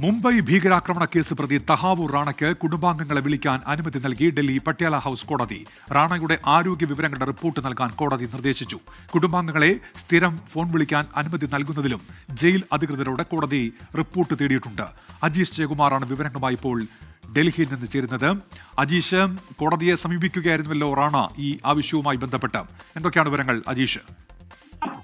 മുംബൈ ഭീകരാക്രമണ കേസ് പ്രതി തഹാവൂർ റാണയ്ക്ക് കുടുംബാംഗങ്ങളെ വിളിക്കാൻ അനുമതി നൽകി ഡൽഹി പട്യാല ഹൌസ് കോടതി. റാണയുടെ ആരോഗ്യ വിവരങ്ങളുടെ റിപ്പോർട്ട് നൽകാൻ കോടതി നിർദ്ദേശിച്ചു. കുടുംബാംഗങ്ങളെ സ്ഥിരം ഫോൺ വിളിക്കാൻ അനുമതി നൽകുന്നതിലും ജയിൽ അധികൃതരോട് കോടതി റിപ്പോർട്ട് തേടിയിട്ടുണ്ട്. അജീഷ് ജയകുമാറാണ് വിവരങ്ങളുമായി ഇപ്പോൾ ഡൽഹിയിൽ നിന്ന് ചേരുന്നത്. അജീഷ് കോടതിയെ സമീപിക്കുകയായിരുന്നല്ലോ റാണ ഈ ആവശ്യവുമായി ബന്ധപ്പെട്ട്. എന്തൊക്കെയാണ് വിവരങ്ങൾ അജീഷ്?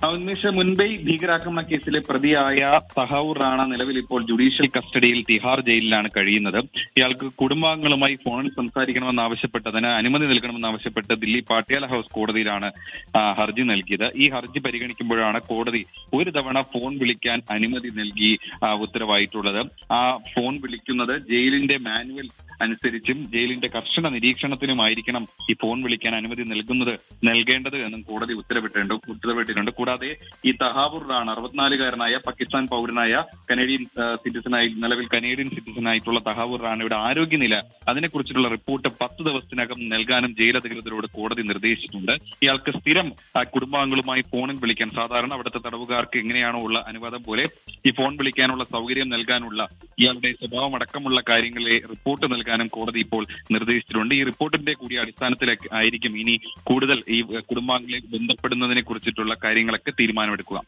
ഉന്മേഷ മുൻപേ ഭീകരാക്രമണ കേസിലെ പ്രതിയായ തഹാവൂർ റാണ നിലവിൽ ഇപ്പോൾ ജുഡീഷ്യൽ കസ്റ്റഡിയിൽ തിഹാർ ജയിലിലാണ് കഴിയുന്നത്. ഇയാൾക്ക് കുടുംബാംഗങ്ങളുമായി ഫോണിൽ സംസാരിക്കണമെന്ന് ആവശ്യപ്പെട്ടതിന് അനുമതി നൽകണമെന്ന് ആവശ്യപ്പെട്ട് ദില്ലി പാട്യാല ഹൗസ് കോടതിയിലാണ് ഹർജി നൽകിയത്. ഈ ഹർജി പരിഗണിക്കുമ്പോഴാണ് കോടതി ഒരു തവണ ഫോൺ വിളിക്കാൻ അനുമതി നൽകി ഉത്തരവായിട്ടുള്ളത്. ആ ഫോൺ വിളിക്കുന്നത് ജയിലിന്റെ മാനുവൽ അനുസരിച്ചും ജയിലിന്റെ കർശന നിരീക്ഷണത്തിനുമായിരിക്കണം ഈ ഫോൺ വിളിക്കാൻ അനുമതി നൽകുന്നത് നൽകേണ്ടത് എന്നും കോടതി ഉത്തരവിട്ടുണ്ട് ഉത്തരവിട്ടിട്ടുണ്ട്. കൂടാതെ ഈ തഹാവൂർ റാണ അറുപത്തിനാലുകാരനായ പാകിസ്ഥാൻ പൗരനായ കനേഡിയൻ സിറ്റിസനായി നിലവിൽ കനേഡിയൻ സിറ്റിസണായിട്ടുള്ള തഹാവൂർ റാണയുടെ ആരോഗ്യനില അതിനെക്കുറിച്ചിട്ടുള്ള റിപ്പോർട്ട് പത്ത് ദിവസത്തിനകം നൽകാനും ജയിൽ അധികൃതരോട് കോടതി നിർദ്ദേശിച്ചിട്ടുണ്ട്. ഇയാൾക്ക് സ്ഥിരം കുടുംബാംഗങ്ങളുമായി ഫോണിൽ വിളിക്കാൻ സാധാരണ അവിടുത്തെ തടവുകാർക്ക് എങ്ങനെയാണോ ഉള്ള അനുവാദം പോലെ ഈ ഫോൺ വിളിക്കാനുള്ള സൗകര്യം നൽകാനുള്ള ഇയാളുടെ സ്വഭാവം അടക്കമുള്ള കാര്യങ്ങളെ റിപ്പോർട്ട് നൽകാനും കോടതി ഇപ്പോൾ നിർദ്ദേശിച്ചിട്ടുണ്ട്. ഈ റിപ്പോർട്ടിന്റെ കൂടി അടിസ്ഥാനത്തിലൊക്കെ ആയിരിക്കും ഇനി കൂടുതൽ ഈ കുടുംബാംഗങ്ങളെ ബന്ധപ്പെടുന്നതിനെ കുറിച്ചിട്ടുള്ള കാര്യങ്ങളൊക്കെ തീരുമാനമെടുക്കുക.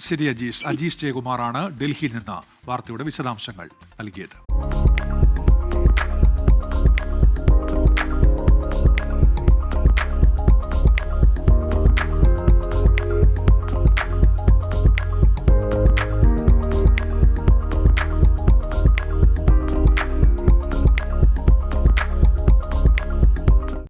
ശരി അജീഷ്. അജീഷ് ജയകുമാറാണ് ഡൽഹിയിൽ നിന്ന് വാർത്തയുടെ വിശദാംശങ്ങൾ നൽകിയത്.